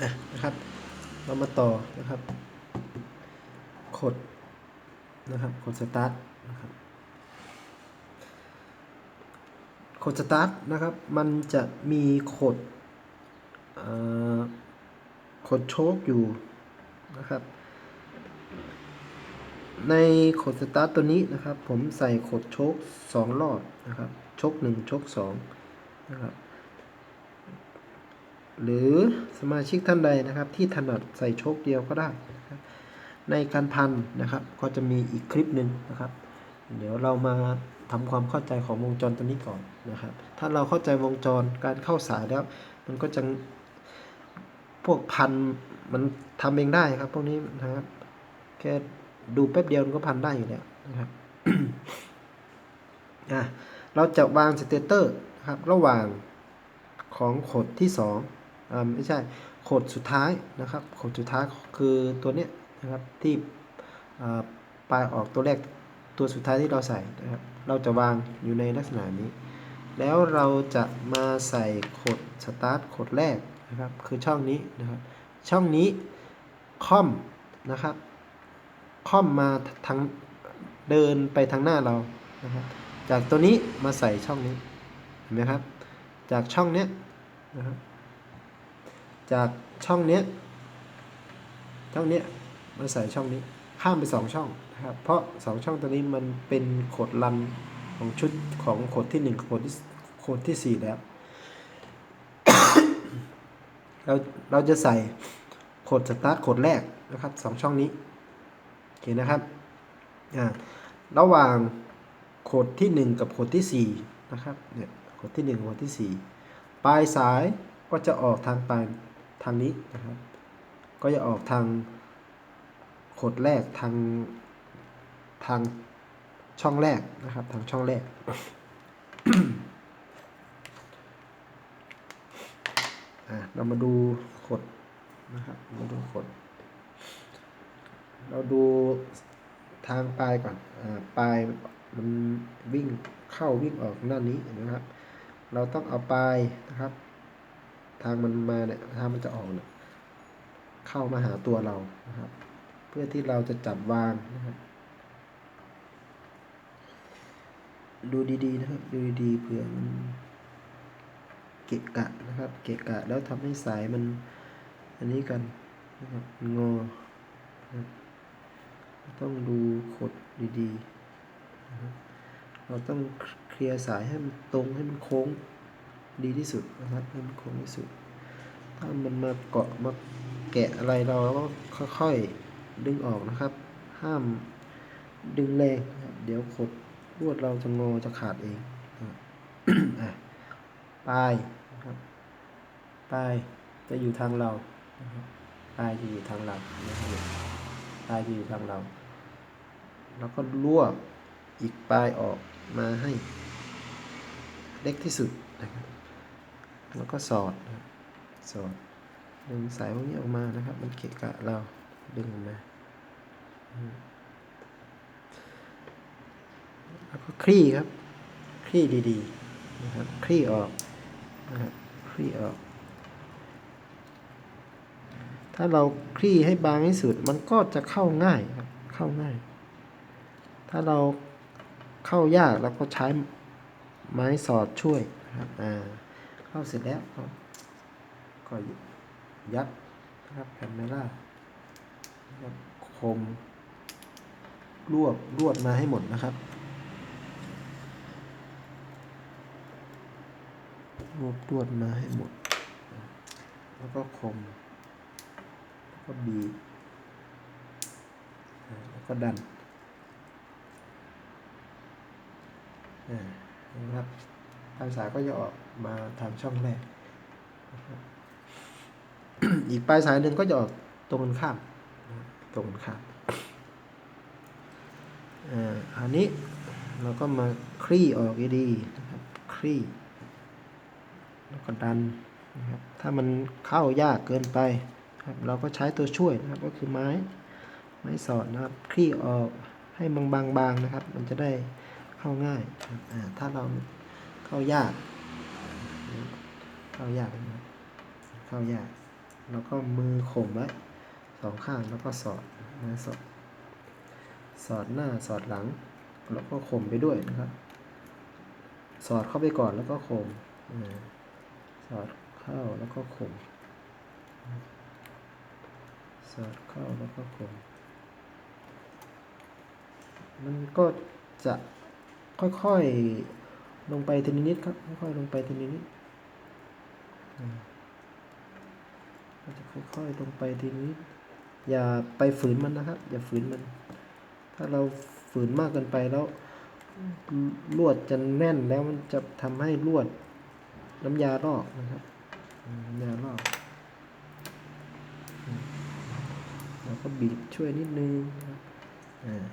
อะนะครับ เรามาต่อนะครับ กดนะครับ กดสตาร์ทนะครับ กดสตาร์ทนะครับ มันจะมีขดเอ่อขดโชคอยู่นะครับ ในขดสตาร์ทตัวนี้นะครับ ผมใส่ขดโชคสองรอบนะครับ โชคหนึ่งโชคสองนะครับ หรือสมาชิกท่านใดนะครับที่ถนัดใส่โชคเดียวก็ได้ ในการพันนะครับก็จะมีอีกคลิปหนึ่งนะครับ เดี๋ยวเรามาทำความเข้าใจของวงจรตัวนี้ก่อนนะครับ ถ้าเราเข้าใจวงจรการเข้าสายแล้ว มันก็จะพวกพันมันทำเองได้ครับ พวกนี้นะครับแค่ดูแป๊บเดียวมันก็พันได้อยู่แล้วนะครับอะเราจะวางสเตเตอร์นะครับระหว่างของขดที่ส อ่าไม่ใช่ขดสุดท้ายนะครับขดสุดท้ายคือตัวเนี้ยนะครับที่ปลายออกตัวแรกตัวสุดท้ายที่เราใส่นะครับเราจะวางอยู่ในลักษณะนี้ แล้วเราจะมาใส่ขดสตาร์ทขดแรกนะครับคือช่องนี้นะครับช่องนี้ค่อมนะครับค่อมมาทางเดินไปทางหน้าเรานะครับจากตัวนี้มาใส่ช่องนี้เห็นไหมครับ จากช่องเนี้ยนะครับ จากช่องเนี้ยช่องเนี้ยมาใส่ช่องนี้ข้ามไปสองช่องนะครับเพราะสองช่องตัวนี้มันเป็นโขดลันของชุดของโขดที่หนึ่งโขดที่โขดที่สี่แล้ว เราเราจะใส่โขดสตาร์ทโขดแรกนะครับสองช่องนี้โอเคนะครับอ่าระหว่างโขดที่หนึ่งกับโขดที่สี่นะครับเนี่ยโขดที่หนึ่งโขดที่สี่ปลายสายก็จะออกทางปลาย ทางนี้นะครับ ก็จะออกทางขดแรกทางทางช่องแรกนะครับ ทางช่องแรกอะเรามาดูขดนะครับมาดูขด เราดูทางปลายก่อนอ่าปลายมันวิ่งเข้าวิ่งออกด้านนี้นะครับ เราต้องเอาปลายนะครับ ทางมันมาเนี่ยทางมันจะออกเนี่ยเข้ามาหาตัวเรานะครับ เพื่อที่เราจะจับวางนะครับดูดีๆนะครับ ดูดีๆเผื่อมันเกะกะนะครับ เกะกะแล้วทำให้สายมัน อันนี้กันนะครับงอนะครับต้องดูขดดีๆนะครับเราต้องเคลียร์สายให้มันตรงให้มันโค้ง ดีที่สุดนะครับมันคงที่สุด ถ้ามันมาเกาะมาแกะอะไรเราก็ค่อยๆดึงออกนะครับ ห้ามดึงแรงนะรเดี๋ยวขดลวดเราจะงอจะขาดเองปลายนะครับปลายจะอยู่ทางเราปลายจะอยู่ทางเรานะครับปลายจะอยู่ทางเรา แล้วก็ลวกอีกปลายออกมาให้เล็กที่สุดนะครับ แล้วก็สอดสอดดึงสายพวกนี้ออกมานะครับ มันเกะกะเราดึงออกมาแล้วก็คลี่ครับ คลี่ดีๆนะครับคลี่ออกนะครับคลี่ออก ถ้าเราคลี่ให้บางที่สุดมันก็จะเข้าง่ายครับเข้าง่าย ถ้าเราเข้ายากเราก็ใช้ไม้สอดช่วยนะครับอ่า เข้าเสร็จแล้วก็ยัดนะครับแผ่นเมล่าคมรวบรวดมาให้หมดนะครับรวบรวดมาให้หมด แล้วก็คม แล้วก็บีบแล้วก็ดันนะครับทางสาก็จะออก มาทางช่องแรก อีกปลายสายหนึ่งก็จะออกตรงกันข้ามตรงกันข้ามอ่าอันนี้เราก็มาคลี่ออกดีๆนะครับคลี่แล้วก็ดันนะครับถ้ามันเข้ายากเกินไปนะครับเราก็ใช้ตัวช่วยนะครับก็คือไม้ไม้สอดนะครับคลี่ออกให้บางๆนะครับ มันจะได้เข้าง่ายนะครับอ่าถ้าเราเข้ายาก เข้ายากนะเข้ายากแล้วก็มือข่มไว้สองข้างแล้วก็สอดนะสอดสอดหน้าสอดหลัง แล้วก็ข่มไปด้วยนะครับ สอดเข้าไปก่อนแล้วก็ข่มสอดเข้าแล้วก็ข่มสอดเข้าแล้วก็ข่มมันก็จะค่อยๆลงไปทีนิดครับค่อยๆลงไปทีนิด อ่าจะค่อยๆลงไปทีนิดอย่าไปฝืนมันนะครับ อย่าฝืนมัน ถ้าเราฝืนมากเกินไปแล้วลวดจะแน่นแล้วมันจะทำให้ลวด น้ำยาลอกนะครับน้ำยาลอกอืมแล้วก็บีบช่วยนิดนึงนะครับอ่า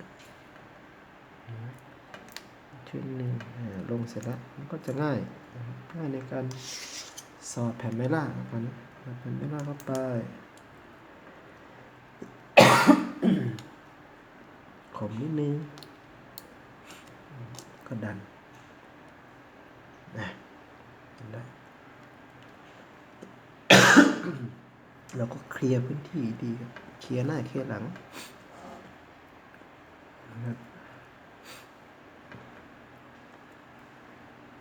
ช่วยนิดนึงอ่าลงเสร็จแล้วมันก็จะง่ายง่ายในการ สอดแผ่นไม้ล่างนะครับนะแผ่นไม้ล่าเข้าไป ขมนิดนึง ก็ดันนะได้เราก็เคลียร์พื้นที่ดีครับเคลียร์หน้าเคลียร์หลังนะครับ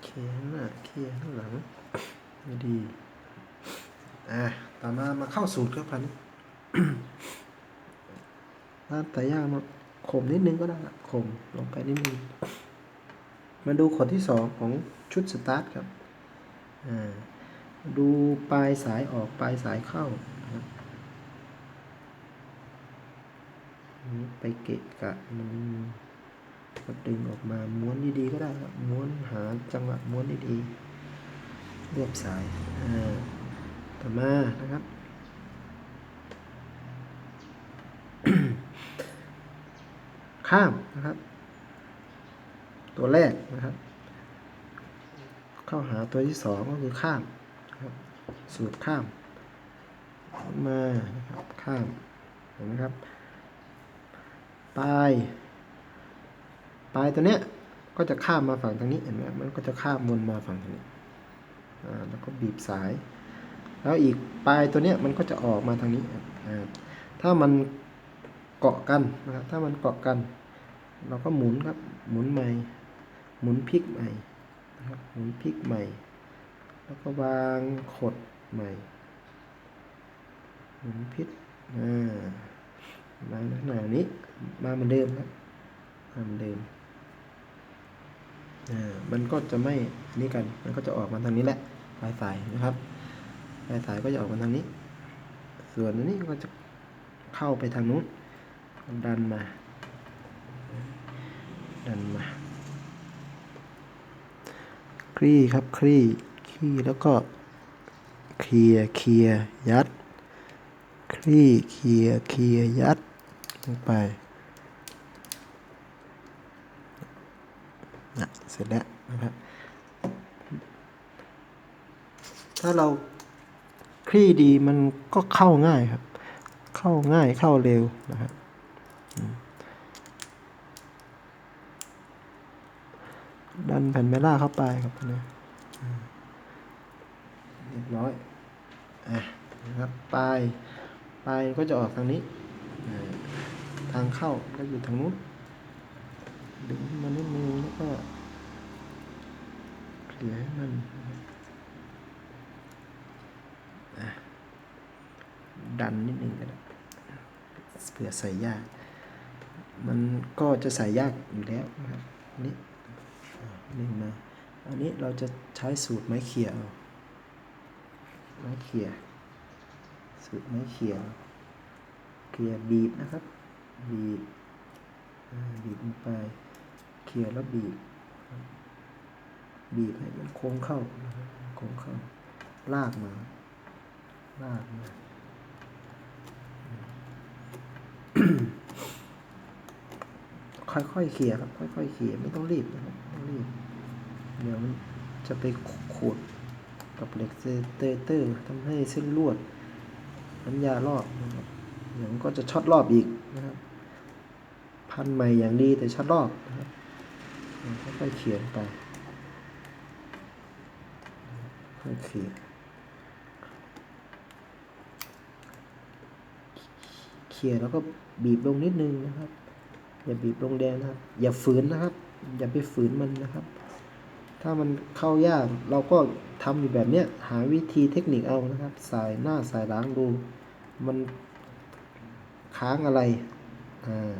เคลียร์หน้าเคลียร์หลัง ให้ดี อะ ต่อมามาเข้าสูตรครับพันถ้าแต่ยากมาข่มนิดนึงก็ได้ข่มลงไปนิดนึง มาดูขดที่สองของชุดสตาร์ทครับ อ่า ดูปลายสายออกปลายสายเข้านี่ไปเกะกะมันก็ดึงออกมาม้วนดีๆก็ได้ครับม้วนหาจังหวะม้วนดีๆ รวบสายต่อมานะครับ ข้ามนะครับ ตัวแรกนะครับ เข้าหาตัวที่สองก็คือข้ามนะครับสูตรข้าม มานะครับข้ามเห็นไหมครับปลายปลายตัวเนี้ยก็จะข้ามมาฝั่งทางนี้เห็นไหมมันก็จะข้ามวนมาฝั่งทางนี้ แล้วก็บีบสาย แล้วอีกปลายตัวเนี้ยมันก็จะออกมาทางนี้ถ้ามันเกาะกันนะครับถ้ามันเกาะกัน เราก็หมุนครับหมุนใหม่ หมุนพลิกใหม่นะครับหมุนพลิกใหม่ แล้วก็วางขดใหม่ หมุนพลิกอ่ามาลักษณะนี้มาเหมือนเดิมครับมาเหมือนเดิมอ่ามันก็จะไม่ นี่กัน มันก็จะออกมาทางนี้แหละปลายสายนะครับปลายสายก็จะออกมาทางนี้ ส่วนนี้ก็จะเข้าไปทางนู้นดันมา ดันมา คลี่ครับคลี่คลี่แล้วก็เคลียเคลียยัด คลี่เคลียเคลียยัดลงไปนะเสร็จแล้วนะครับ ถ้าเราคลี่ดีมันก็เข้าง่ายครับ เข้าง่ายเข้าเร็วนะครับดันแผ่นเมล่าเข้าไปครับนะเรียบร้อยอะนะครับปลายปลายก็จะออกทางนี้ ทางเข้าก็อยู่ทางนู้นดึงขึ้นมานิดนึงแล้วก็เคลียร์ให้มันนะครับอะ ดันนิดนึงก็ได้เผื่อใส่ยาก มันก็จะใส่ยากอยู่แล้วนะครับนี่ดึงมาอันนี้เราจะใช้สูตรไม้เขี่ยเอาไม้เขี่ยสูตรไม้เขี่ยเขี่ยบีบนะครับบีบบีบลงไปเขี่ยแล้วบีบ บีบให้มันโค้งเข้าโค้งเข้า ลากมา ลากมา ค่อยๆเขี่ยครับ ค่อยๆเขี่ยไม่ต้องรีบนะครับไม่ต้องรีบ เดี๋ยวมันจะไปขูดกับเหล็กเตเตอร์ทำให้เส้นลวดน้ำยารอบนะครับเดี๋ยวมันก็จะช็อตรอบอีกนะครับ พันใหม่อย่างดีแต่ช็อตรอบนะครับค่อยๆเขียนไปค่อยเขียนลียร์แล้วก็บีบลงนิดนึงนะครับ อย่าบีบลงแดงนะครับ อย่าฝืนนะครับ อย่าไปฝืนมันนะครับ ถ้ามันเข้ายากเราก็ทำอยู่แบบเนี้ยหาวิธีเทคนิคเอานะครับ สายหน้าสายหลังดู มันค้างอะไรอ่า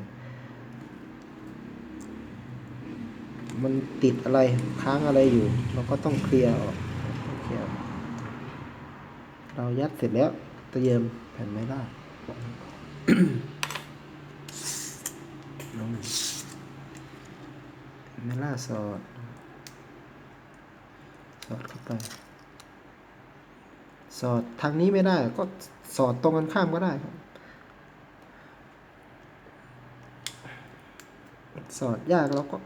มันติดอะไรค้างอะไรอยู่ เราก็ต้องเคลียร์ออกเคลียร์เรายัดเสร็จแล้วเตรียมแผ่นไม้ล่า ลงไม้ล่า สอด สอดเข้าไป สอดทางนี้ไม่ได้ ก็สอดตรงกันข้ามก็ได้ครับ สอดยากเราก็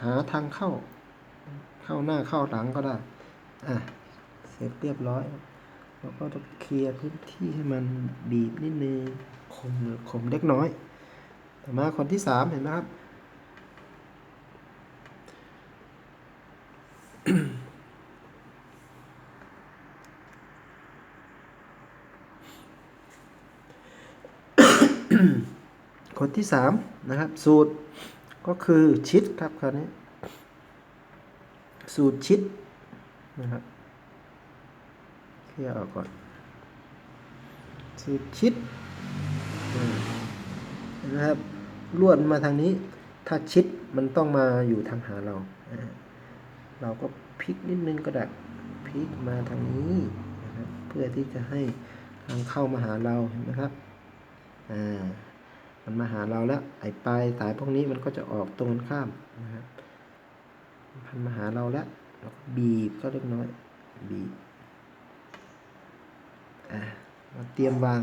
หาทางเข้า เข้าหน้าเข้าหลังก็ได้ อะ เสร็จเรียบร้อยแล้วก็ต้องเคลียร์พื้นที่ให้มันบีบนิดนึงคมคมเล็กน้อย ต่อมาคนที่สามเห็นไหมครับ คนที่สามนะครับ สูตรก็คือชิดครับคราวนี้ สูตรชิดนะครับเคลียร์ออกก่อน สูตรชิดนะครับลวดมาทางนี้ ถ้าชิดมันต้องมาอยู่ทางหาเรา เราก็ พลิกนิดนึงก็ได้พลิกมาทางนี้นะครับเพื่อที่จะให้ทางเข้ามาหาเราเห็นไหมครับอ่ามันมาหาเราแล้วไอ้ปลายสายพวกนี้มันก็จะออกตรงกันข้ามนะครับมันมาหาเราแล้วเราก็บีบก็เล็กน้อยบีบอ่าเราเตรียมวาง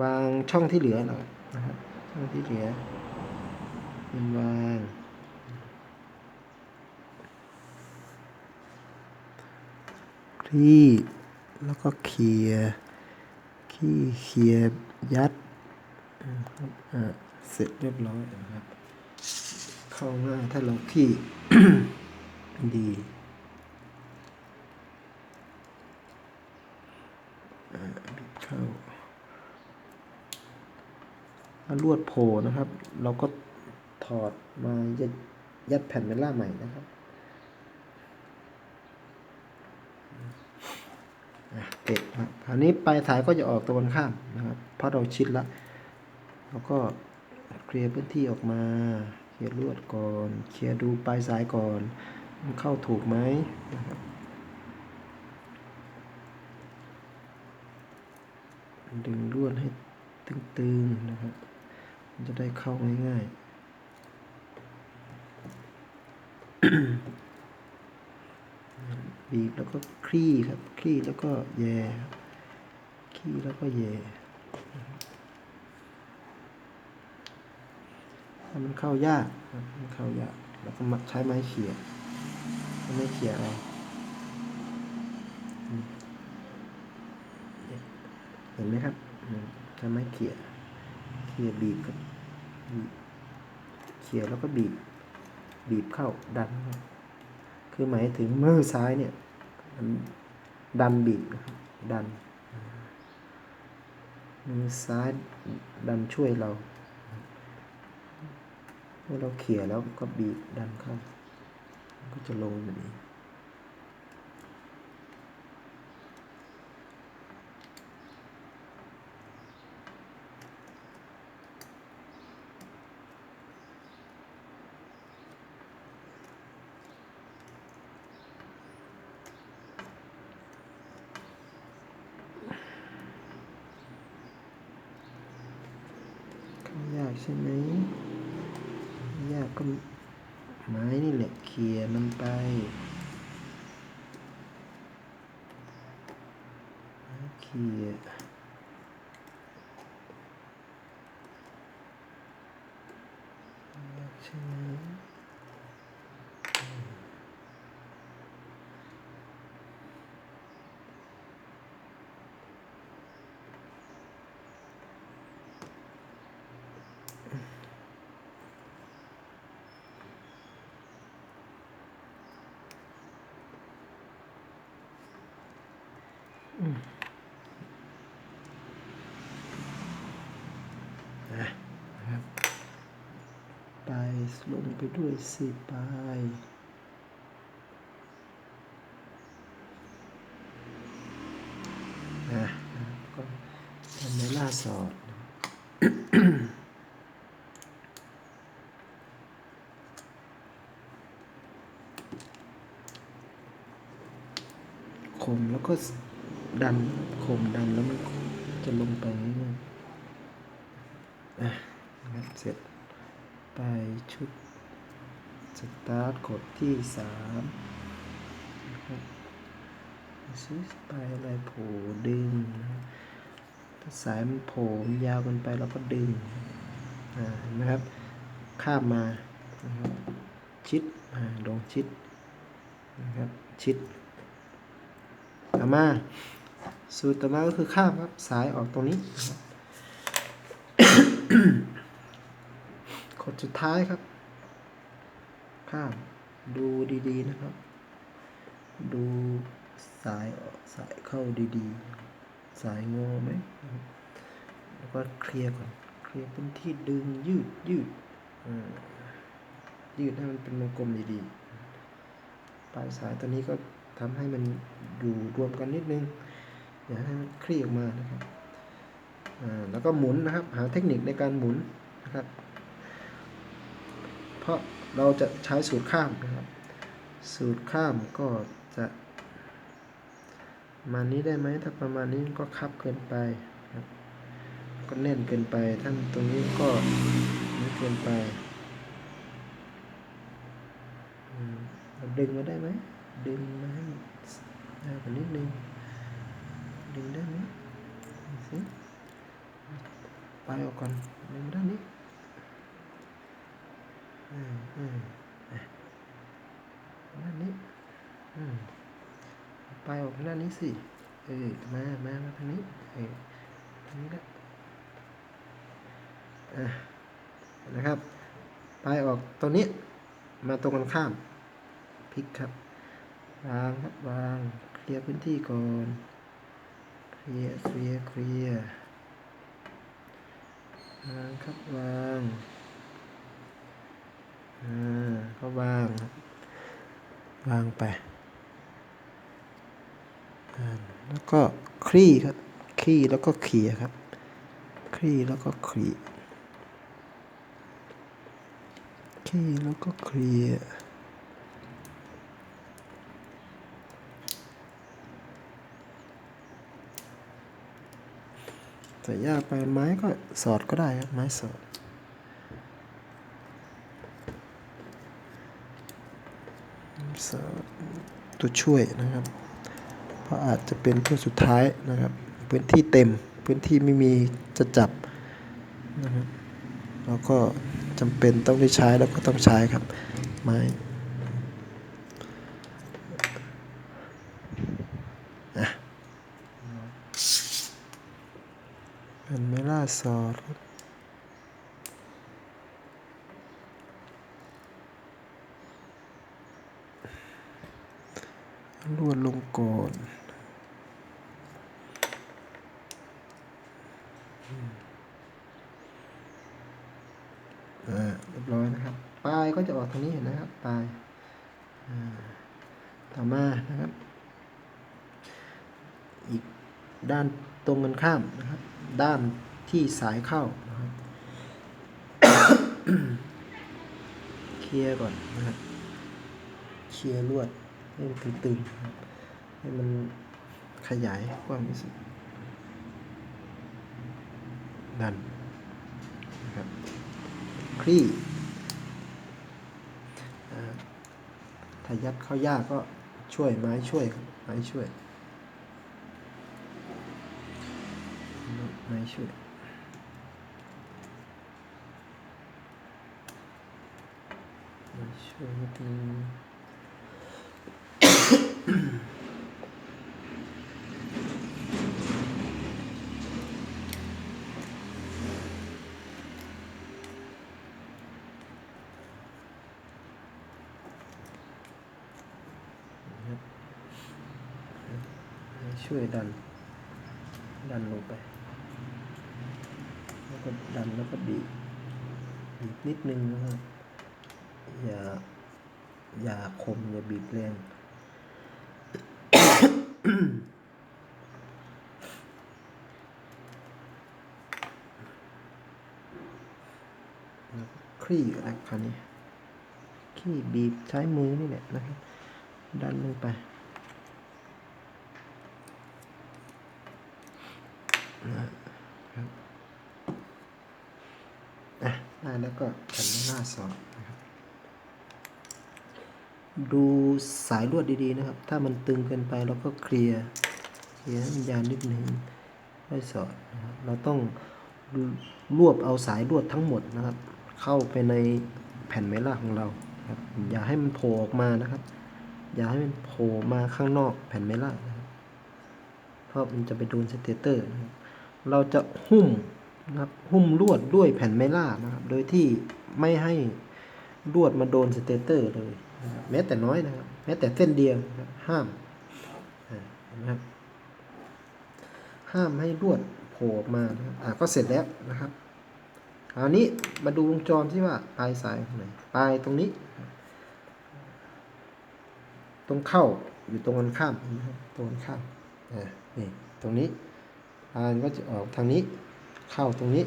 วางช่องที่เหลือเรานะครับช่องที่เหลือเป็นวาง คลี่ แล้วก็เคลียร์คลี่เคลียร์ยัดนะครับอ่าเสร็จเรียบร้อยนะครับ เข้าง่ายถ้าเราขี้ดีอ่าบิดเข้าถ้าลวดโผล่นะครับ เราก็ถอดมายัดยัดแผ่นเมล่าใหม่นะครับอะ เก็บครับคราวนี้ปลายสายก็จะออกตะวันข้ามนะครับเพราะเราชิดแล้วแล้วก็เคลียร์พื้นที่ออกมาเคลียร์ลวดก่อนเคลียร์ดูปลายสายก่อนมันเข้าถูกไหมนะครับดึงลวดให้ตึงๆนะครับ มันจะได้เข้าง่ายๆ บีบแล้วก็คลี่ครับ คลี่แล้วก็แย่คลี่แล้วก็แย่ถ้ามันเข้ายากมันเข้ายากแล้วก็มาใช้ไม้เขี่ยไม้เขี่ยเอาเห็นไหมครับใช้ไม้เขี่ยเขี่ยบีบครับเขี่ยแล้วก็บีบ บีบเข้าดันเข้า คือหมายถึงมือซ้ายเนี่ยดันบีบนะครับดันมือซ้ายดันช่วยเราเมื่อเราเขี่ยแล้วก็บีบดันเข้า ก็จะลงแบบนี้ ข้ายากใช่ไหมยากก็ไม้นี่แหละเขี่ยมันไปไม้เขี่ยยากใช่ไหม ลงไปด้วยสิปลายนะก็ทำในล่าสอดคมแล้วก็ดันคมดันแล้วมันจะลงไปง่ายๆอะนะครับเสร็จ ไปชุดสตาร์ทกดที่สามนะครับซื้อไปอะไรโผล่ดึง ถ้าสายมันโผล่ยาวเกินไปเราก็ดึงนไหมครับข้ามมานะครับชิดมาลงชิดนะครับชิดต่อมาสูตรต่อมาก็คือข้ามครับสายออกตรงนี้ ดสุดท้ายครับ ข้ามดูดีๆนะครับ ดูสายออกสายเข้าดีๆ สายงอไหมแล้วก็เคลียร์ก่อนเคลียร์พื้นที่ดึงยืดยืดอ่ายืดให้มันเป็นวงกลมดีๆปลายสายตัวนี้ก็ทำให้มันอยู่รวมกันนิดนึงอย่าให้มันคลี่ออกมานะครับอ่าแล้วก็หมุนนะครับ หาเทคนิคในการหมุนนะครับ เพราะเราจะใช้สูตรข้ามนะครับ สูตรข้ามก็จะประมาณนี้ได้ไหมถ้าประมาณนี้ก็คับเกินไปครับก็แน่นเกินไปท่านตรงนี้ก็ไม่เกินไปดึงมาได้ไหมดึงมาให้ยาวกว่านิดนึงดึงได้ไหมสิไปออกก่อนดึงด้านนี้ อืมอืมอะด้านนี้ อืมไปออกทางด้านนี้สิ เออ มามามาทางนี้ เออทางนี้ละอะนะครับ ไปออกตรงนี้ มาตรงกันข้าม พลิกครับ วางครับ วาง เคลียร์พื้นที่ก่อน เคลียร์ เคลียร์ เคลียร์วางครับ วาง อ่าก็วางบวางไปอ่าแล้วก็คลี่ครับคลี่แล้วก็เขี่ยครับคลี่แล้วก็คลี่คลี่แล้วก็เคลียแต่ยากไปไม้ก็สอดก็ได้ครับไม้สอด สอด ตัวช่วยนะครับ เพราะอาจจะเป็นตัวสุดท้ายนะครับ พื้นที่เต็มพื้นที่ไม่มีจะจับนะครับแล้วก็จำเป็นต้องได้ใช้แล้วก็ต้องใช้ครับไม้เป็นไม้ล่าซอดครับ ลวดลงก่อนอ่าเรียบร้อยนะครับ ปลายก็จะออกทางนี้เห็นนะครับ ปลายต่อมานะครับ อีกด้านตรงกันข้ามนะครับ ด้านที่สายเข้านะครับเคลียร์ก่อนนะครับ เคลียร์ลวด ให้ตึงๆนให้มันขยายกว้างที่สุดดันนะครับคลี่อ่าถ้ายัดเข้ายากก็ช่วยไม้ช่วยไม้ช่วยไม้ช่วยไม้ช่วยนิดนึง ให้ ช่วยดัน ดันลงไป แล้วก็ดันแล้วก็บีบบีบนิดนึงนะครับอย่าอย่าคมอย่าบีบแรงคลี่อะไรคราวนี้คลี่บีบใช้มือนี่แหละนะครับดันลงไปนะครับอะได้แล้วก็แผ่นหน้า สองนะครับดูสายลวดดีๆนะครับ ถ้ามันตึงเกินไปเราก็เคลียร์เคลียร์ให้มันยาวนิดนึงไม่สอดนะครับเราต้องรวบเอาสายลวดทั้งหมดนะครับ เข้าไปในแผ่นเมล่าของเราครับอย่าให้มันโผล่ออกมานะครับ อย่าให้มันโผล่มาข้างนอกแผ่นเมล่านะครับเพราะมันจะไปโดนสเตเตอร์นะครับเราจะหุ้มนะครับหุ้มลวดด้วยแผ่นเมล่านะครับ โดยที่ ไม่ให้ลวดมาโดนสเตเตอร์เลยแม้แต่น้อยนะครับ แม้แต่เส้นเดียวนะครับห้ามนะครับห้ามให้ลวดโผล่ออกมานะครับอ่าก็เสร็จแล้วนะครับคราวนี้มาดูวงจรที่ว่าปลายสายตรงไหนปลายตรงนี้ ตรงเข้าอยู่ตรงกันข้ามนะครับตรงกันข้ามอ่านี่ตรงนี้ปลายก็จะออกทางนี้ เข้าตรงนี้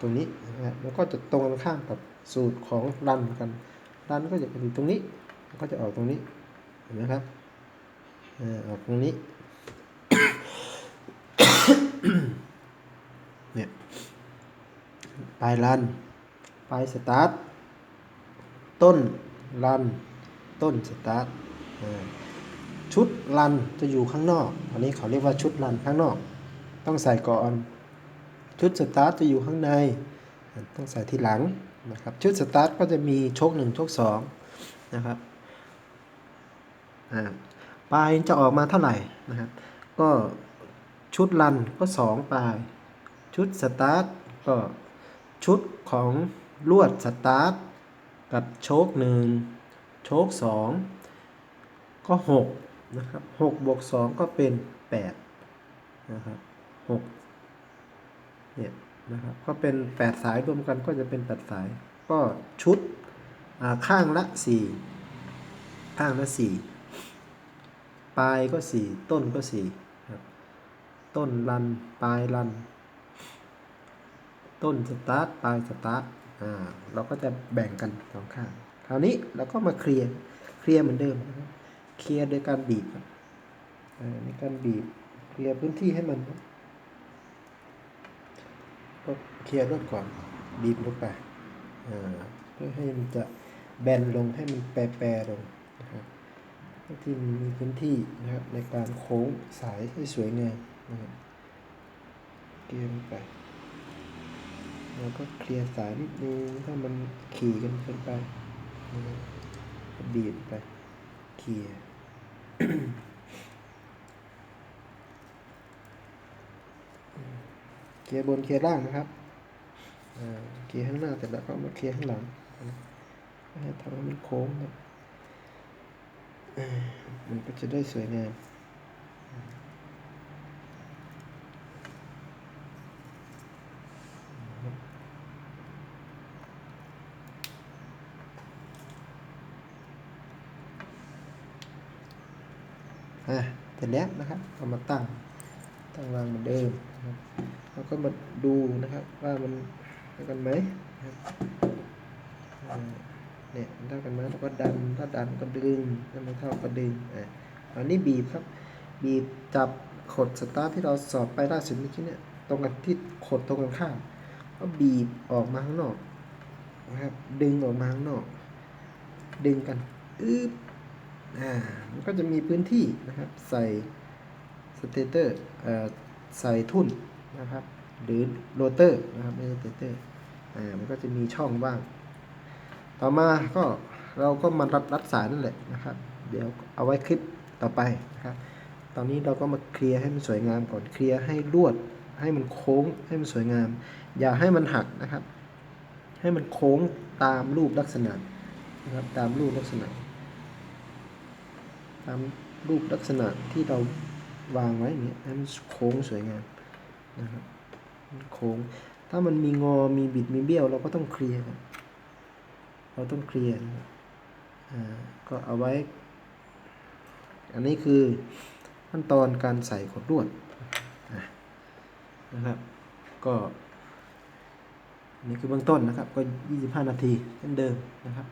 ตรงนี้นะครับแล้วก็จะตรงกันข้ามกับสูตรของรันกันรันก็จะเป็นตรงนี้ก็จะออกตรงนี้เห็นไหมครับออกตรงนี้เนี่ยปลายรันปลายสตาร์ทต้นรันต้นสตาร์ทชุดรันจะอยู่ข้างนอก อันนี้เขาเรียกว่าชุดรันข้างนอก ต้องใส่ก่อน ชุดสตาร์ทจะอยู่ข้างใน ต้องใส่ทีหลังนะครับ ชุดสตาร์ทก็จะมีโชคหนึ่งโชคสองนะครับปลายจะออกมาเท่าไหร่นะครับ ก็ชุดรันก็สองปลาย ชุดสตาร์ทก็ชุดของลวดสตาร์ทกับโชคหนึ่งโชคสองก็หกนะครับหกบวกสองก็เป็นแปดนะครับหก เนี่ยนะครับก็เป็นแปดสายรวมกันก็จะเป็นแปดสาย ก็ชุดข้างละสี่ข้างละสี่ปลายก็สี่ต้นก็สี่ครับต้นรัน ปลายรัน ต้นสตาร์ทปลายสตาร์ทอ่าเราก็จะแบ่งกันสองข้าง คราวนี้เราก็มาเคลียร์เคลียร์เหมือนเดิมนะครับเคลียร์โดยการบีบอ่าในการบีบเคลียร์พื้นที่ให้มัน ก็เคลียร์รถก่อนบีบลงไปเพื่อให้มันจะแบนลงให้มันแปรๆลงนะครับเพื่อที่มีพื้นที่นะครับในการโค้งสายให้สวยงามนะครับเคลียร์ไปแล้วก็เคลียร์สายนิดนึงถ้ามันขี่กันเกินไปนะครับบีบไปเคลียร์ เคลียร์บนเคลียร์ล่างนะครับเคลียร์ข้างหน้าเสร็จแล้วก็มาเคลียร์ข้างหลังทำให้มันโค้งมันก็จะได้สวยงามอะเสร็จแล้วนะครับเอามาตั้งตั้งวางเหมือนเดิม นะครับแล้วก็มาดูนะครับว่ามันเท่ากันไหมครับเนี่ยมันเท่ากันไหมแล้วก็ดันถ้าดันก็ดึงถ้าไม่เท่าก็ดึงอะอันนี้บีบครับ บีบจับขดสตาร์ทที่เราสอดไปล่าสุดเมื่อกี้เนี่ยตรงกันที่ขดตรงกันข้ามก็บีบออกมาข้างนอกนะครับดึงออกมาข้างนอก ดึงกันอึ๊บอ่ามันก็จะมีพื้นที่นะครับใส่สเตเตอร์เอ่อ ใส่ทุ่นนะครับ หรือโรเตอร์นะครับไม่ใช่เตเตอร์อ่ามันก็จะมีช่องว่าง ต่อมาก็เราก็มารัดรัดสายนั่นแหละนะครับ เดี๋ยวเอาไว้คลิปต่อไปนะครับ ตอนนี้เราก็มาเคลียร์ให้มันสวยงามก่อนเคลียร์ให้ลวด ให้มันโค้งให้มันสวยงาม อย่าให้มันหักนะครับ ให้มันโค้งตามรูปลักษณะนะครับตามรูปลักษณะ ตามรูปลักษณะที่เรา วางไว้อย่างเงี้ยให้มันโค้งสวยงามนะครับมันโค้ง ถ้ามันมีงอมีบิดมีเบี้ยว เราก็ต้องเคลียร์ครับเราต้องเคลียร์อ่าก็เอาไว้ อันนี้คือขั้นตอนการใส่ขดลวดนะครับ ก็นนี่คือเบื้องต้นนะครับ ก็ 25 นาทีเช่นเดิมนะครับ